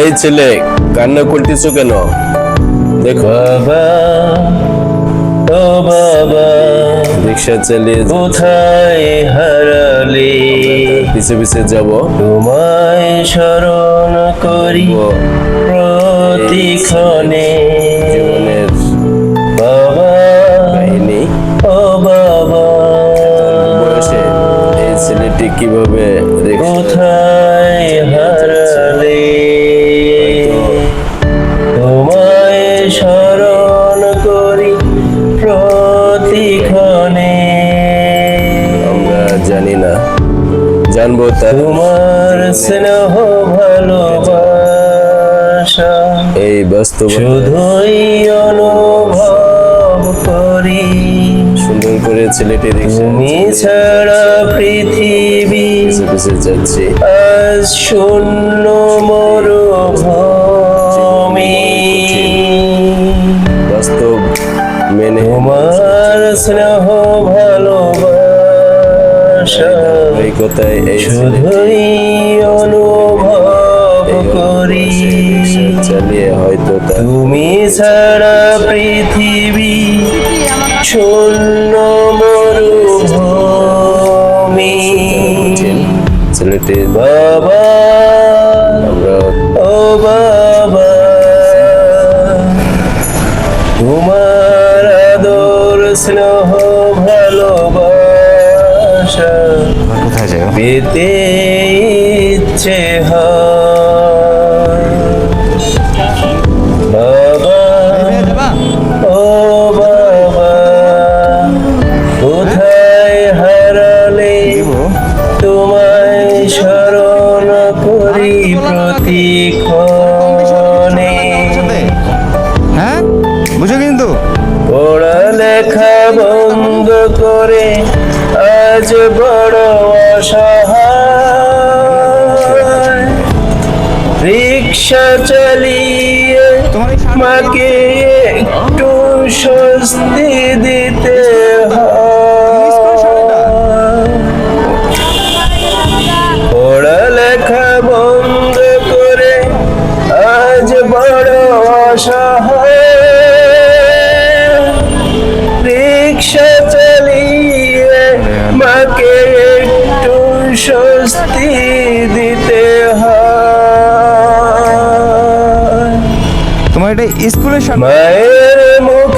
এই ছেলে কান্না করতেছো কেন? দেখো। বাবা ও বাবা রিক্সা চালিয়ে কোথায় হারালে? পিছে পিছে যাব। তোমায় স্মরণ করি প্রতিক্ষণে। জীবনের বাবা কাহিনী। ও বাবা। বয়সে এই ছেলেটি কীভাবে কোথায় জানব তোমার স্নেহ ভালোবাসা। এই বাস্তব শুধুই অনুভব করি। সুন্দর করে ছেলেটি তুমি ছাড়া পৃথিবী যাচ্ছে যাচ্ছি। আজ শূন্য কথায় এই শুধুই অনুভব করি চালিয়ে হয়তো তুমি ছাড়া পৃথিবী শূন্য মরুভূমি ছেলেটি ইচ্ছে হয় স্বস্তি দিতে হয়। তোমার এটা স্কুলের মায়ের মুখের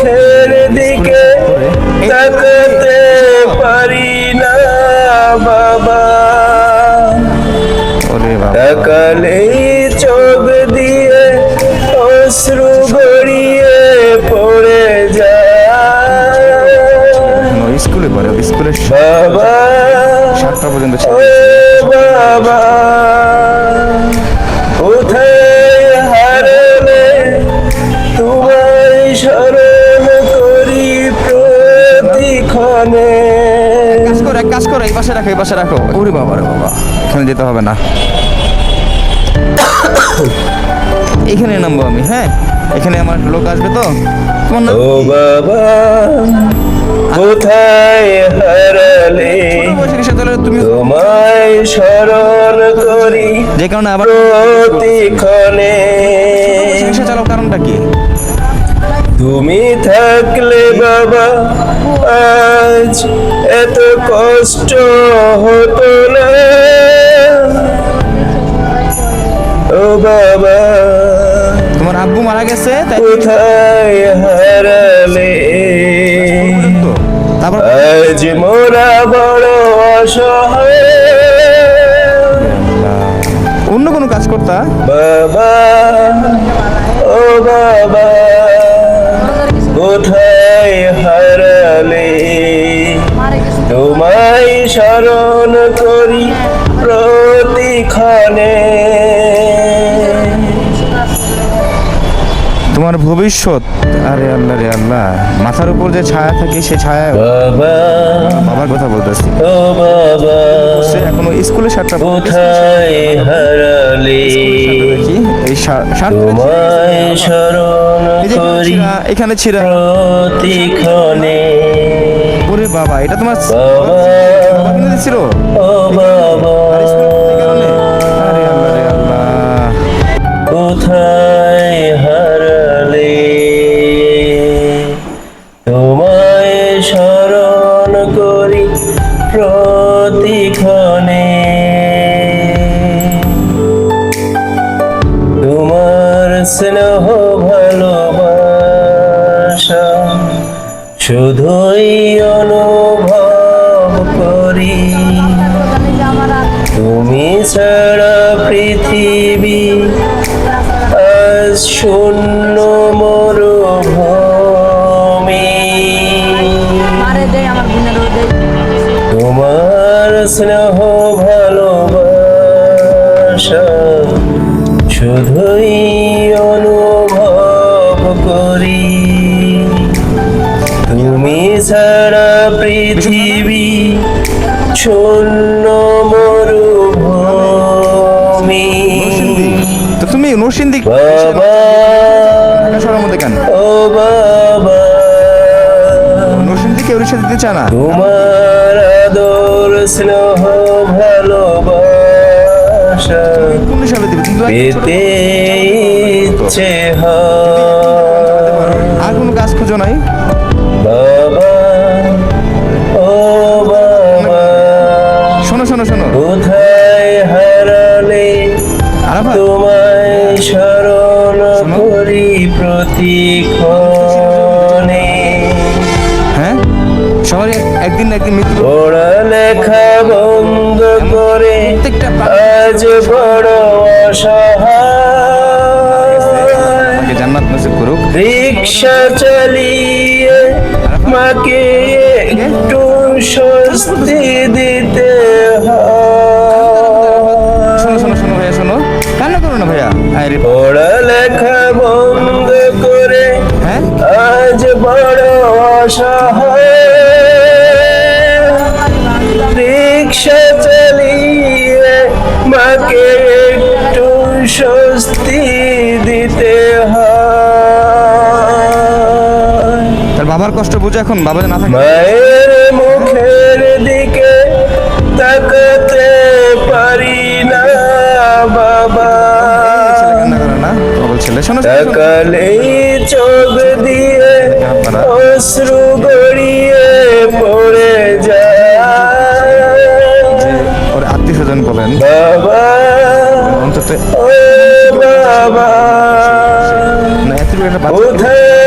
করো এই পাশে রাখো এই পাশে রাখো। ওরে বাবা রে বাবা। এখানে যেতে হবে না। এখানে নামবো আমি হ্যাঁ? এখানে আমার লোক আসবে তো? তোমার নাম ও বাবা কোথায় হারালে? তুমি তোমায় স্মরণ করি যে কারণে আবার প্রতিক্ষণে। চালাও কারণটা কি? তুমি থাকলে বাবা আজ এত কষ্ট হতো না। ও বাবা তোমার আব্বু মারা গেছে তাই কোথায় হারালে? আজ মোরা বড় অসহায়। অন্য কোনো কাজ করতা? বাবা আরে আল্লাহ রে আল্লাহ। মাথার উপর যে ছায়া থাকে সে ছায়া বাবা। বাবার কথা বলতেছি। এখনও স্কুলে সাতটা কোথায় হারালে? এই শার্ট এখানে ছিঁড়া, প্রতিক্ষণে। ওরে বাবা এটা তোমার বাবা। বাবা কিনে দিছিল ও বাবা। আর স্কুলে এই কারণে? আরে আল্লাহ রে আল্লাহ। স্নেহ বাবা। শহরের মধ্যে কেন ও বাবা। নরসিংদীকে উড়িষ্যা দিতে চায় না? একদিন একদিন মৃত্যু। পড়ালেখা বন্ধ করে প্রত্যেকটা আজ বড় অসহায়। জান্নাত নসিব করুক। রিক্সা চালিয়ে মাকে একটু স্বস্তি দিতে হয় শোনো শোনো শোনো ভাইয়া শোনো। কান্না করো না ভাইয়া। আরে পড়ালেখা বাবার কষ্ট বুঝে এখন বাবা যে না থাকে। মায়ের মুখের দিকে তাকাতে পারি না বাবা। শোনো। চোখ দিয়ে অশ্রু গড়িয়ে পড়ে যায়। ওর আত্মীয় স্বজন বলেন বাবা অন্তত বাবা না কোথায়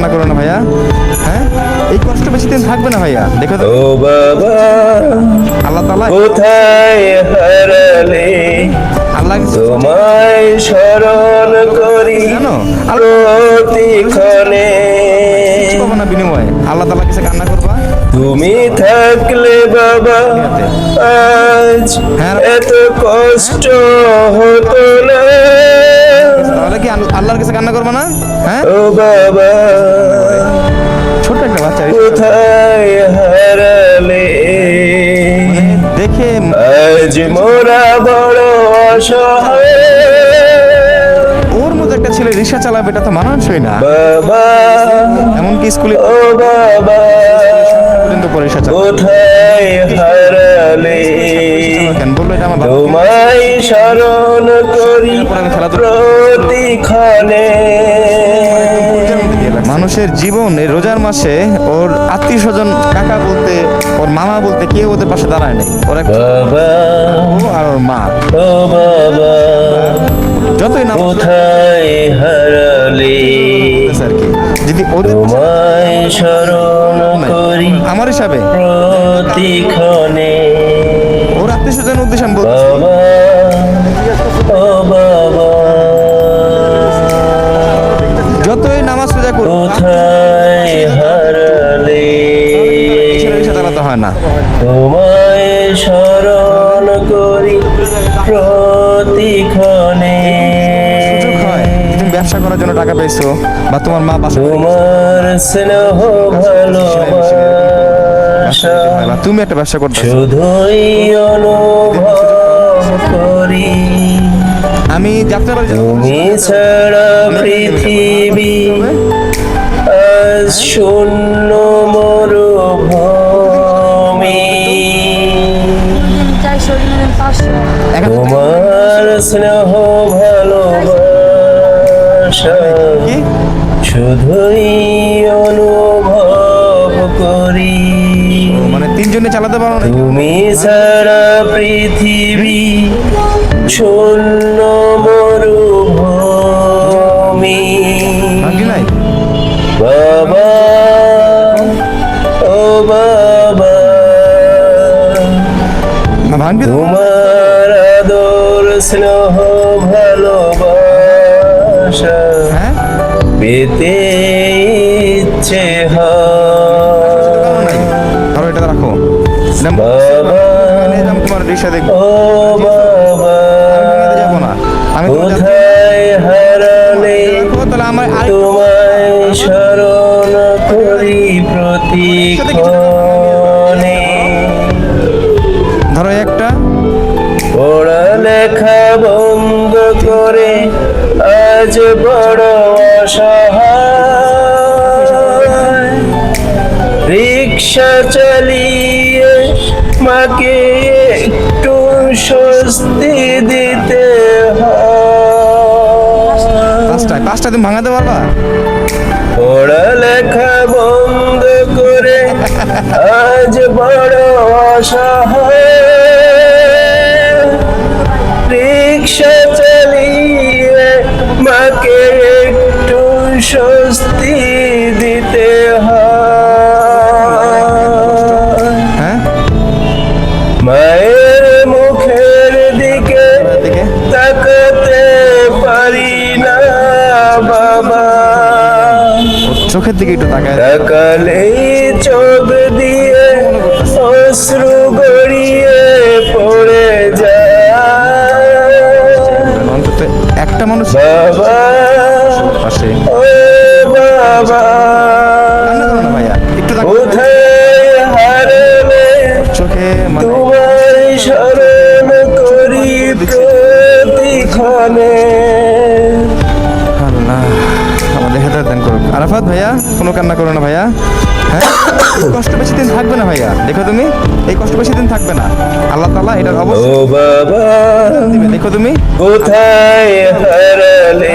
কান্না করো না ভাইয়া? হ্যাঁ? এই কষ্ট বেশি দিন থাকবে না ভাইয়া দেখো তো। ও বাবা আল্লাহ তালা কোথায় হারালে? আল্লাহ তোমায় স্মরণ করি জানো? প্রতিক্ষণে। পাবো না বিনিময়ে। আল্লাহ তালা কাছে কান্না করবা? তুমি থাকলে বাবা আজ এত কষ্ট হতো না। তাহলে কি আল্লাহর কাছে কান্না করব না? হ্যাঁ? ও বাবা ছোট একটা বাচ্চা কোথায় হারালে? দেখে আজ মোরা বড় অসহায়। ওর মতো একটা ছেলে রিক্সা চালাবে এটা তো মানানসই না। বাবা এমনকি স্কুলে ও বাবা পর্যন্ত পরে রিক্সা চালাবে। কোথায় হারালে? কেন? বলল এটা আমার তোমায় স্মরণ করি প্রতিক্ষণে। মানুষের জীবন এই রোজার মাসে ওর আত্মীয় স্বজন কাকা বলতে ওর মামা বলতে কেউ ওদের পাশে দাঁড়ায় নাই। ওর এক আর ওর মা। যতই নাম কোথায় হারালে? বলতেছে আর কি। যদি ওদের করি আমার হিসাবে প্রতিক্ষণে। উদ্দেশ্যে আমি বলছি যতই নামাজ সোজা রিক্সা চালাতে হয় না তোমায় স্মরণ করি প্রতিক্ষণে। ব্যবসা করার জন্য টাকা পেয়েছ বা তোমার মা বাসা তোমার স্নেহ ভালোবাসা বা তুমি একটা ব্যবসা করতে শুধুই অনুভব করি। আমি। তুমি ছাড়া পৃথিবী শূন্য মরুভূমি। তোমার স্নেহ ভালোবাসা কি? শুধুই অনুভব করি। তিনজনে চালাতে পারো না। তুমি সারা পৃথিবী শূন্য মরুভূমি নাই? বাবা ও বাবা। তোমার আদর স্নেহ তোমার রিক্সা দেখব। ও বাবা। আমি যাব না। আমি কোথায় হারালে রাখো, তাহলে আমার আরেক- তোমায় স্মরণ করি প্রতিক্ষণে। ধরো একটা। পড়ালেখা বন্ধ করে আজ বড় অসহায়। রিক্সা চালিয়ে স্বস্তি দিতে পাঁচটায় পাঁচটা তুমি ভাঙাতে পারবা? পড়ালেখা বন্ধ করে আজ বড় অসহায় চোখের দিকে একটু তাকায়। চোখ দিয়ে অশ্রু আরাফাত ভাইয়া। কোনো কান্না করো না ভাইয়া। হ্যাঁ? কষ্ট বেশি দিন থাকবে না ভাইয়া। দেখো তুমি এই কষ্ট বেশি দিন থাকবে না। আল্লাহ তালা এটার দিবে। দেখো তুমি। কোথায় হারালে?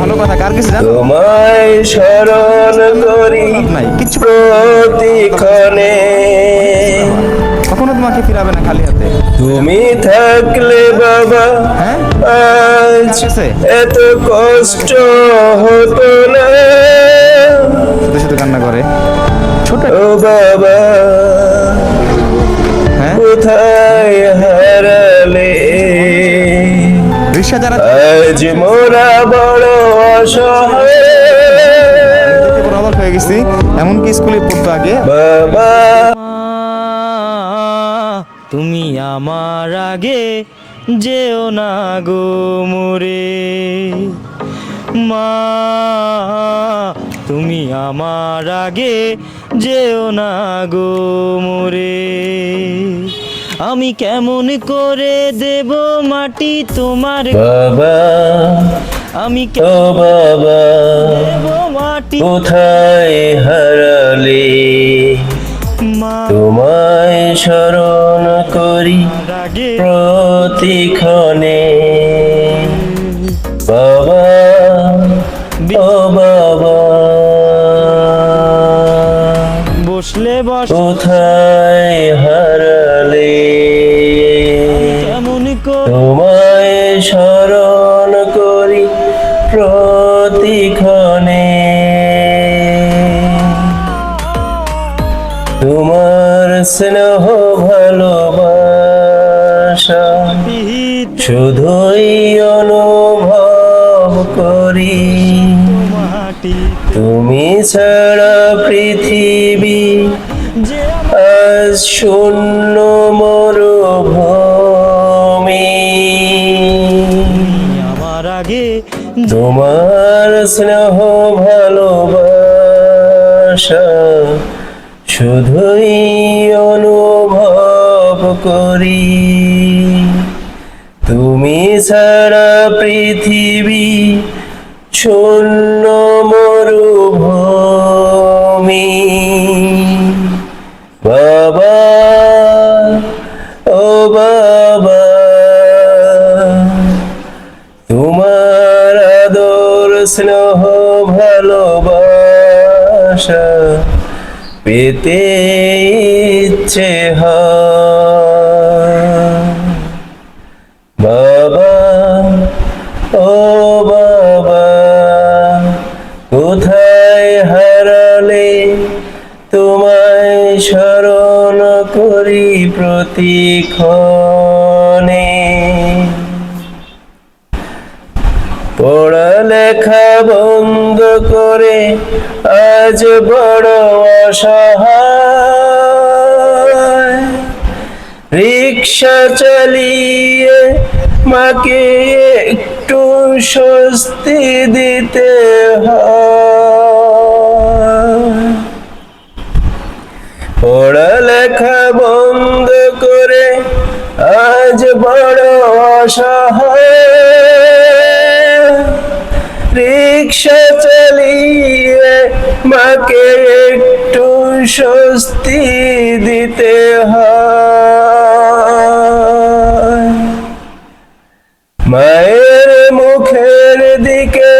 ভালো কথা কার কিছু জানো? তোমায় স্মরণ করি নাই প্রতিক্ষণে। কখনো তোমাকে ফিরাবে না খালি হাতে। তুমি থাকলে বাবা হ্যাঁ? আজ এত কষ্ট হতো না। শুধু শুধু কান্না করে। ছোট ও বাবা হ্যাঁ? কোথায় হারালে? রিক্সা যারা আজ মোরা বড় অসহায়। অবাক হয়ে গেছি। এমনকি স্কুলে পড়তো আগে। বাবা তুমি আমার আগে যেও না গো মোরে। মা তুমি আমার আগে যেও না গো মোরে। আমি কেমন করে দেব মাটি তোমার বাবা আমি ও বাবা মাটি কোথায় হারালে? তোমায় স্মরণ করি প্রতিক্ষণে। কোথায় হারালে তোমায় স্মরণ করি প্রতিক্ষণে। তোমার স্নেহ ভালোবাসা শুধুই অনুভব করি। তুমি ছাড়া পৃথিবী শূন্য মরুভূমি। আমার আগে তোমার স্নেহ ভালোবাসা শুধুই অনুভব করি। তুমি ছাড়া পৃথিবী শূন্য মরুভূমি বাবা ও বাবা। তোমার আদর স্নেহ ভালোবাসা পেতে ইচ্ছে হয়। প্রতিক্ষণে পড়ালেখা বন্ধ করে আজ বড় অসহায়। রিক্সা চালিয়ে মাকে একটু স্বস্তি দিতে হয়। পড়ালেখা বন্ধ আজ বড় অসহায়। রিক্সা চালিয়ে মাকে একটু স্বস্তি দিতে হয়। মায়ের মুখের দিকে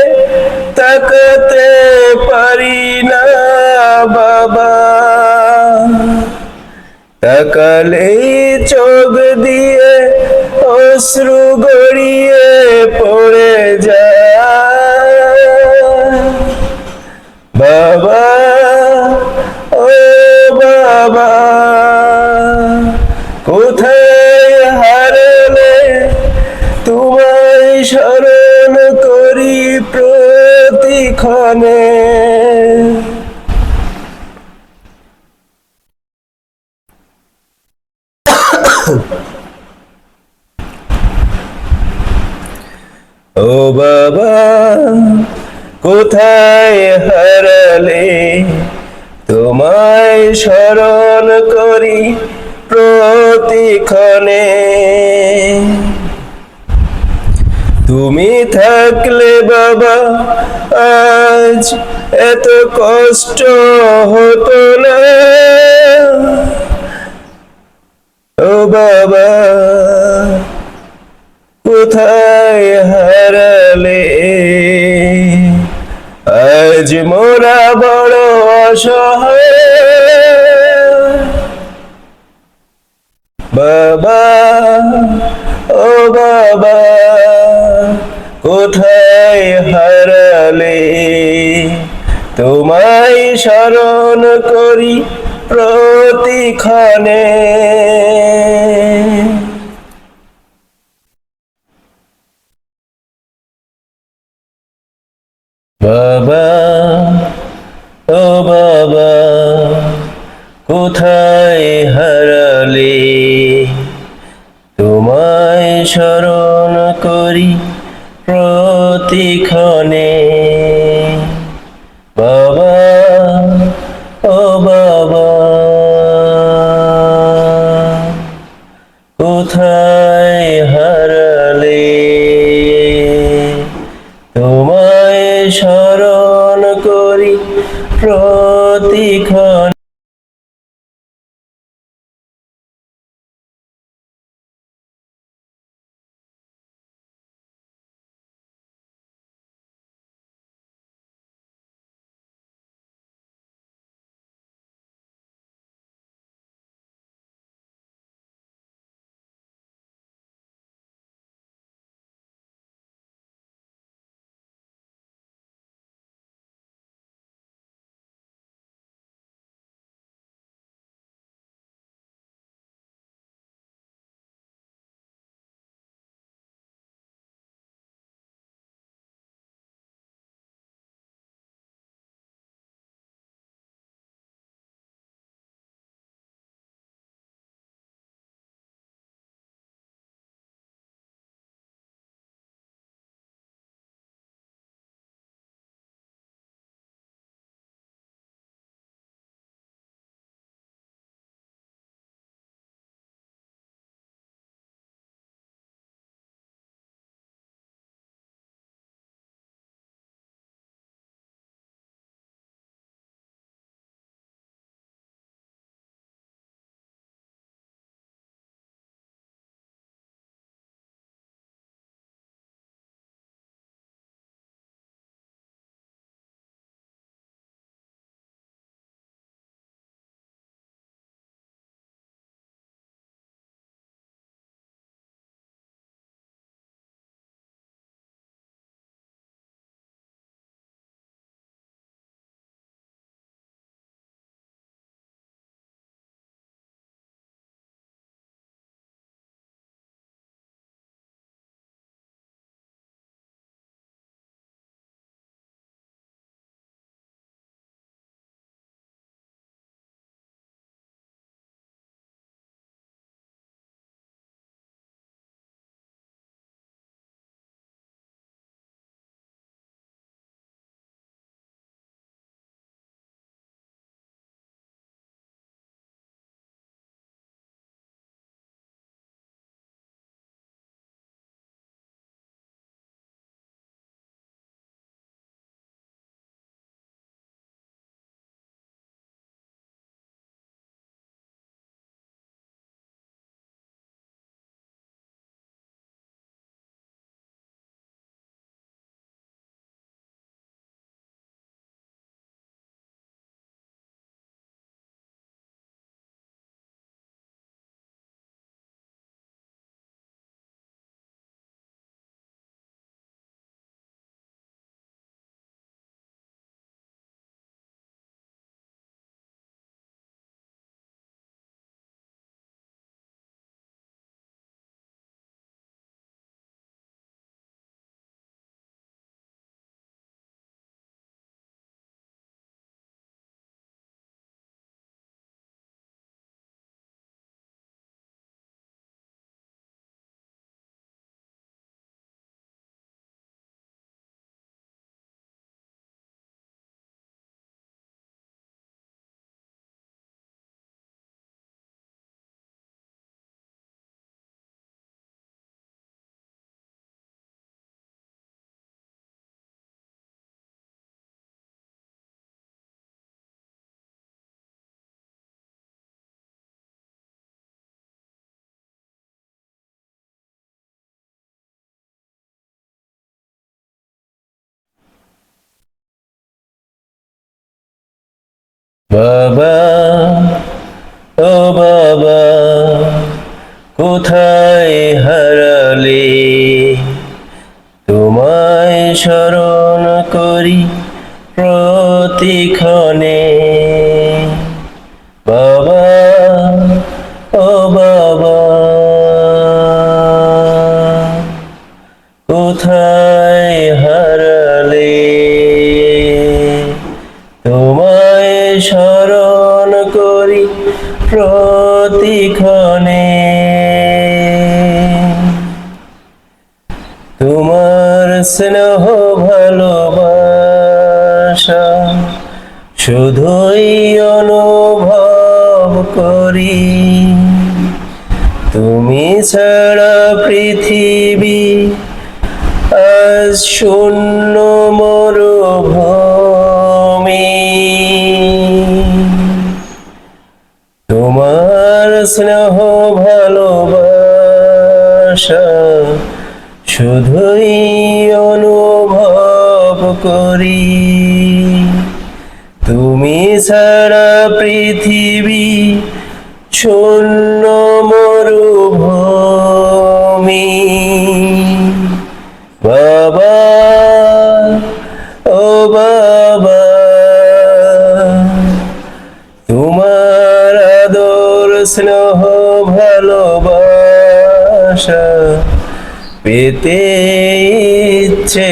তাকাতে পারি না বাবা। তাকালেই চোখ দিয়ে অশ্রু গড়িয়ে পড়ে যায়। বাবা ও বাবা কোথায় হারালে তোমায় স্মরণ করি প্রতিক্ষণে? ও বাবা, কোথায় হারালে? তোমায় স্মরণ করি প্রতিক্ষণে। তুমি থাকলে বাবা, আজ এত কষ্ট হতো না। ও বাবা কোথায় হারালে? আজ মোরা বড় অসহায়। বাবা করি প্রতিক্ষণ বাবা ও বাবা কোথায় হারালে? তোমায় স্মরণ করি প্রতিক্ষণে। স্নেহ ভালোবাসা। শুধুই অনুভব করি। তুমি ছাড়া পৃথিবী আজ শূন্য মরুভূমি। তোমার স্নেহ ভালোবাসা শুধুই অনুভব করি। তুমি ছাড়া পৃথিবী শূন্য মরুভূমি। বাবা, ও বাবা, তোমার আদর, স্নেহ, ভালোবাসা। পেতে ইচ্ছে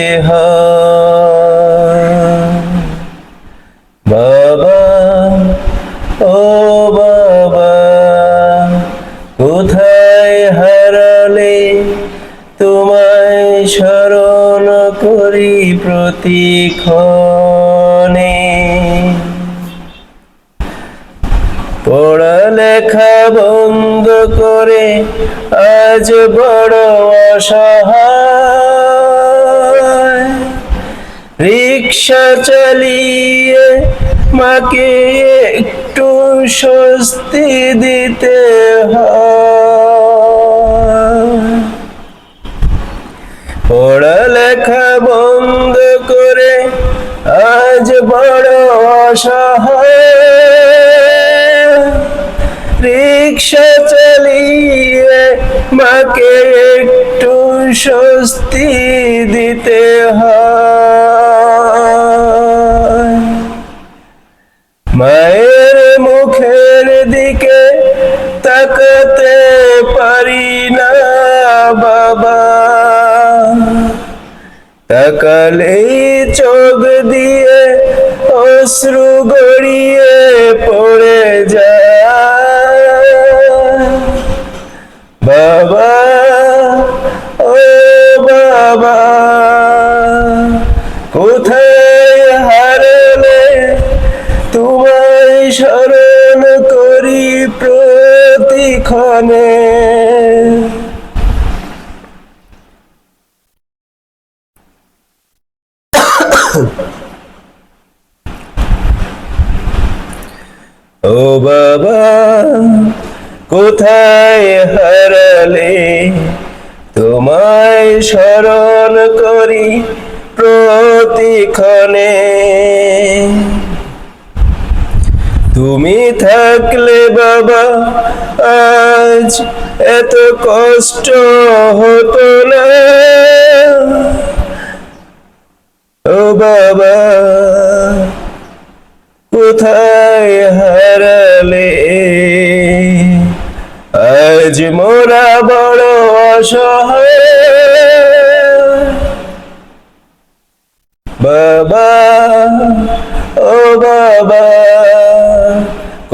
বাবা ও বাবা কোথায় হারালে তোমায় স্মরণ করি প্রতিক্ষণে? পড়ালেখা বন্ধ করে আজ বড় অসহায়। রিক্সা চালিয়ে মাকে একটু স্বস্তি দিতে পড়ালেখা বন্ধ করে আজ বড় অসহায়। রিক্সা চালিয়ে মাকে একটু স্বস্তি দিতে হয়। মায়ের মুখের দিকে তাকাতে পারি না বাবা। তাকালেই চোখ দিয়ে অশ্রু প্রতিক্ষণে ও বাবা কোথায় হারালে? তোমায় স্মরণ করি প্রতিক্ষণে। তুমি থাকলে বাবা, আজ এত কষ্ট হতো না। ও বাবা, কোথায় হারালে? আজ মোরা বড় অসহায়।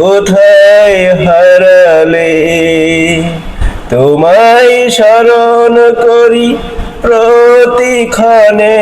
কোথায় হারালে তোমায় স্মরণ করি প্রতিক্ষণে।